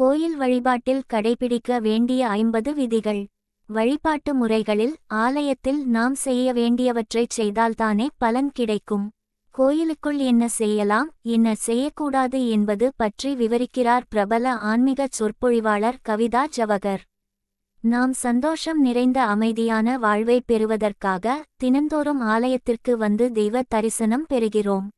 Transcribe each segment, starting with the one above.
கோயில் வழிபாட்டில் கடைபிடிக்க வேண்டிய ஐம்பது விதிகள். வழிபாட்டு முறைகளில் ஆலயத்தில் நாம் செய்ய வேண்டியவற்றைச் செய்தால்தானே பலன் கிடைக்கும். கோயிலுக்குள் என்ன செய்யலாம் என்ன செய்யக்கூடாது என்பது பற்றி விவரிக்கிறார் பிரபல ஆன்மீக சொற்பொழிவாளர் கவிதா ஜவகர். நாம் சந்தோஷம் நிறைந்த அமைதியான வாழ்வை பெறுவதற்காக தினந்தோறும் ஆலயத்திற்கு வந்து தெய்வ தரிசனம் பெறுகிறோம்.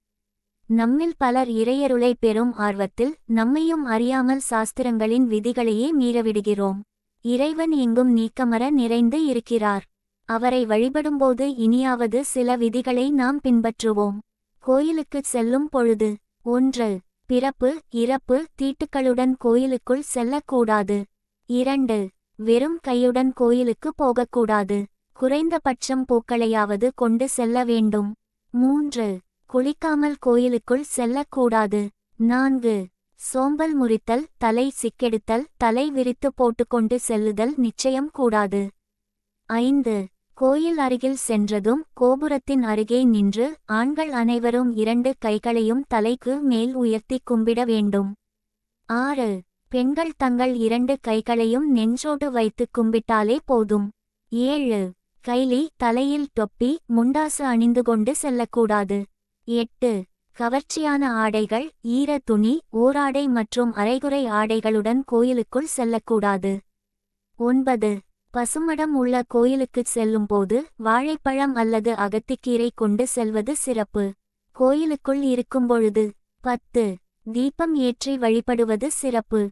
நம்மில் பலர் இறையருளை பெறும் ஆர்வத்தில் நம்மையும் அறியாமல் சாஸ்திரங்களின் விதிகளையே மீறவிடுகிறோம். இறைவன் எங்கும் நீக்கமர நிறைந்து இருக்கிறார். அவரை வழிபடும்போது இனியாவது சில விதிகளை நாம் பின்பற்றுவோம். கோயிலுக்குச் செல்லும் பொழுது ஒன்று பிறப்பு இறப்பு தீட்டுக்களுடன் கோயிலுக்குள் செல்லக்கூடாது. இரண்டு வெறும் கையுடன் கோயிலுக்கு போகக்கூடாது. குறைந்தபட்சம் பூக்களையாவது கொண்டு செல்ல வேண்டும். மூன்று குளிக்காமல் கோயிலுக்குள் செல்லக்கூடாது. நான்கு. சோம்பல் முறித்தல் தலை சிக்கெடுத்தல் தலை விரித்து போட்டுக்கொண்டு செல்லுதல் நிச்சயம் கூடாது. ஐந்து. கோயில் அருகில் சென்றதும் கோபுரத்தின் அருகே நின்று ஆண்கள் அனைவரும் இரண்டு கைகளையும் தலைக்கு மேல் உயர்த்தி கும்பிட வேண்டும். ஆறு. பெண்கள் தங்கள் இரண்டு கைகளையும் நெஞ்சோடு வைத்து கும்பிட்டாலே போதும். ஏழு. கைலி தலையில் தொப்பி முண்டாசு அணிந்து கொண்டு செல்லக்கூடாது. எட்டு. கவர்ச்சியான ஆடைகள் ஈர துணி ஓராடை மற்றும் அரைகுறை ஆடைகளுடன் கோயிலுக்குள் செல்லக்கூடாது. ஒன்பது. பசுமடம் உள்ள கோயிலுக்குச் செல்லும்போது வாழைப்பழம் அல்லது அகத்திக்கீரை கொண்டு செல்வது சிறப்பு. கோயிலுக்குள் இருக்கும்பொழுது. பத்து. தீபம் ஏற்றி வழிபடுவது சிறப்பு.